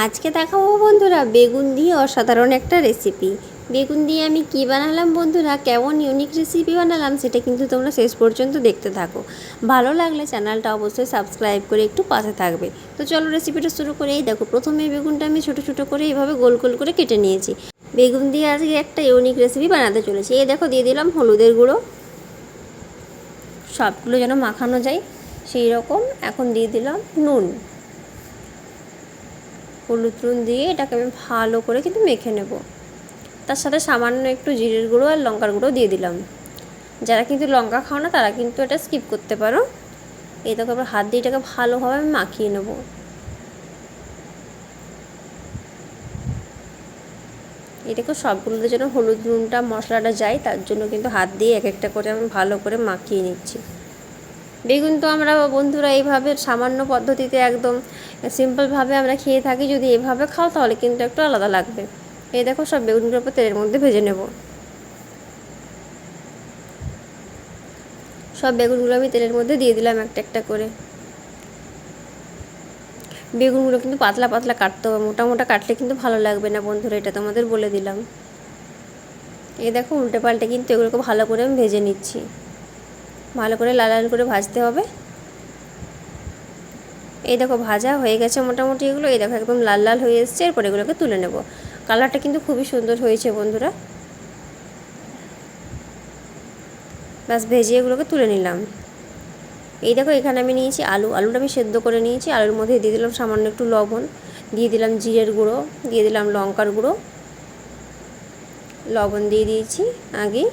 আজকে দেখাবো বন্ধুরা বেগুন দিয়ে অসাধারণ একটা রেসিপি বেগুন দিয়ে আমি কি বানালাম বন্ধুরা? কেমন ইউনিক রেসিপি বানালাম সেটা কিন্তু তোমরা শেষ পর্যন্ত দেখতে থাকো। ভালো লাগলে চ্যানেলটা অবশ্যই সাবস্ক্রাইব করে একটু পাশে থাকবে। তো চলো রেসিপিটা শুরু করে। এই দেখো, প্রথমে বেগুনটা আমি ছোটো ছোটো করে এইভাবে গোল গোল করে কেটে নিয়েছি। বেগুন দিয়ে আজকে একটা ইউনিক রেসিপি বানাতে চলেছি। এই দেখো, দিয়ে দিলাম হলুদের গুঁড়ো। সবগুলো যেন মাখানো যায় সেই রকম এখন দিয়ে দিলাম নুন। হলুদ নুন দিয়ে এটাকে আমি ভালো করে কিন্তু মেখে নেব। তার সাথে সামান্য একটু জিরের গুঁড়ো আর লঙ্কার গুঁড়ো দিয়ে দিলাম। যারা কিন্তু লঙ্কা খাও না, তারা কিন্তু এটা স্কিপ করতে পারো। এই আবার হাত দিয়ে এটাকে ভালোভাবে আমি মাখিয়ে নেব। এটাকে সবগুলোতে যেন হলুদ নুনটা, মশলাটা যায়, তার জন্য কিন্তু হাত দিয়ে এক একটা করে আমি ভালো করে মাখিয়ে নিচ্ছি। বেগুন তো আমরা বন্ধুরা, এইভাবে সামান্য পদ্ধতিতে একদম সিম্পলভাবে আমরা খেয়ে থাকি, যদি এভাবে খাও তাহলে কিন্তু একটু আলাদা লাগবে। এই দেখো সব বেগুনগুলো তেলের মধ্যে ভেজে নেব। সব বেগুনগুলো আমি তেলের মধ্যে দিয়ে দিলাম একটা একটা করে। বেগুনগুলো কিন্তু পাতলা পাতলা কাটতে হবে, মোটা মোটা কাটলে কিন্তু ভালো লাগবে না বন্ধুরা, এটা তোমাদের বলে দিলাম। এই দেখো উল্টে পাল্টে কিন্তু এগুলোকে ভালো করে আমি ভেজে নিচ্ছি। ভালো করে লাল লাল করে ভাজতে হবে। এই দেখো ভাজা হয়ে গেছে মোটামুটি এগুলো। এই দেখো একদম লাল লাল হয়ে এসছে, এরপর এগুলোকে তুলে নেব। কালারটা কিন্তু খুবই সুন্দর হয়েছে বন্ধুরা। ব্যাস, ভেজে এগুলোকে তুলে নিলাম। এই দেখো এখানে আমি নিয়েছি আলু। আলুটা আমি সেদ্ধ করে নিয়েছি। আলুর মধ্যে দিয়ে দিলাম সামান্য একটু লবণ, দিয়ে দিলাম জিরের গুঁড়ো, দিয়ে দিলাম লঙ্কার গুঁড়ো। লবণ দিয়ে দিয়েছি আগে।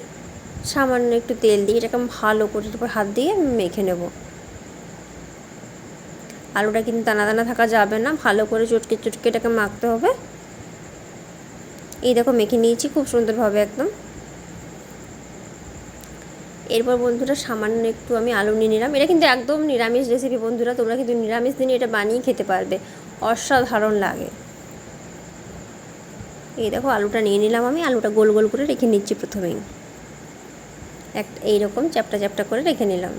সামান্য একটু তেল দিয়ে এটাকে ভালো করে তারপর হাত দিয়ে মেখে নেব। আলুটা কিন্তু দানা দানা থাকা যাবে না, ভালো করে চটকে চটকে এটাকে মাখতে হবে। এই দেখো মেখে নিয়েছি খুব সুন্দরভাবে একদম। এরপর বন্ধুরা সামান্য একটু আমি আলু নিয়ে নিলাম। এটা কিন্তু একদম নিরামিষ রেসিপি বন্ধুরা, তোমরা কিন্তু নিরামিষ দিনে এটা বানিয়ে খেতে পারবে। অসাধারণ লাগে। এই দেখো আলুটা নিয়ে নিলাম আমি, আলুটা গোল গোল করে রেখে নিচ্ছি প্রথমেই। এক, এইরকম চ্যাপটা চ্যাপটা করে রেখে নিলাম।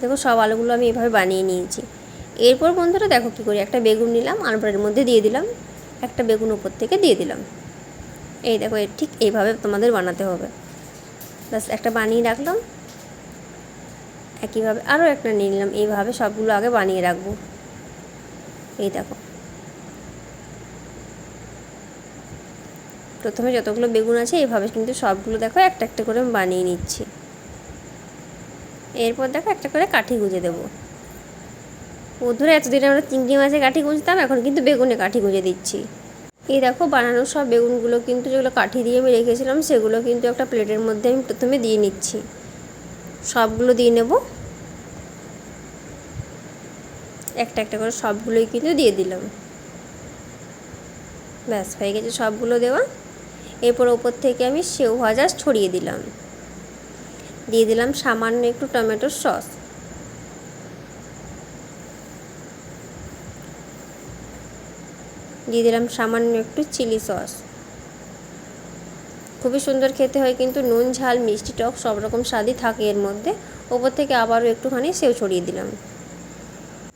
দেখো সব আলুগুলো আমি এভাবে বানিয়ে নিয়েছি। এরপর বন্ধুরা দেখো কী করি, একটা বেগুন নিলাম, আলুটার মধ্যে দিয়ে দিলাম, একটা বেগুন উপর থেকে দিয়ে দিলাম। এই দেখো ঠিক এইভাবে তোমাদের বানাতে হবে। ব্যাস, একটা বানিয়ে রাখলাম। একইভাবে আরও একটা নিয়ে নিলাম। এইভাবে সবগুলো আগে বানিয়ে রাখব। এই দেখো। প্রথমে যতগুলো বেগুন আছে এইভাবে কিন্তু সবগুলো দেখো একটা একটা করে বানিয়ে নিচ্ছি। এরপর দেখো একটা করে কাঠি গুঁজে দেবো। বন্ধুরা, এতদিন আমরা চিংড়ি মাছে কাঠি গুঁজতাম, এখন কিন্তু বেগুনে কাঠি গুঁজে দিচ্ছি। এই দেখো, বানানো সব বেগুনগুলো কিন্তু যেগুলো কাঠি দিয়ে আমি রেখেছিলাম, সেগুলো কিন্তু একটা প্লেটের মধ্যে আমি প্রথমে দিয়ে নিচ্ছি। সবগুলো দিয়ে নেব। একটা একটা করে সবগুলোই কিন্তু দিয়ে দিলাম। ব্যাস, হয়ে গেছে সবগুলো দেওয়া। এরপর ওপর থেকে আমি সেউ ভাজা ছড়িয়ে দিলাম। দিয়ে দিলাম সামান্য একটু টমেটোর সস। দিয়ে দিলাম সামান্য একটু চিলি সস। খুবই সুন্দর খেতে হয় কিন্তু নুন, ঝাল, মিষ্টি, টক সব রকম স্বাদই থাকে এর মধ্যে। ওপর থেকে আবারও একটুখানি সেও ছড়িয়ে দিলাম।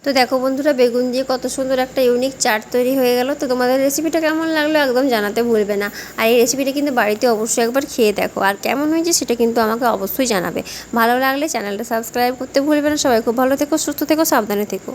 তো দেখো বন্ধুরা, বেগুন দিয়ে কত সুন্দর একটা ইউনিক চাট তৈরি হয়ে গেল। তো তোমাদের রেসিপিটা কেমন লাগল একদম জানাতে ভুলবে না। আর এই রেসিপিটা কিন্তু বাড়িতে অবশ্যই একবার খেয়ে দেখো। আর কেমন হয়েছে সেটা কিন্তু আমাকে অবশ্যই জানাবে। ভালো লাগলে চ্যানেলটা সাবস্ক্রাইব করতে ভুলবে না। সবাই খুব ভালো থেকো, সুস্থ থেকো, সাবধানে থেকো।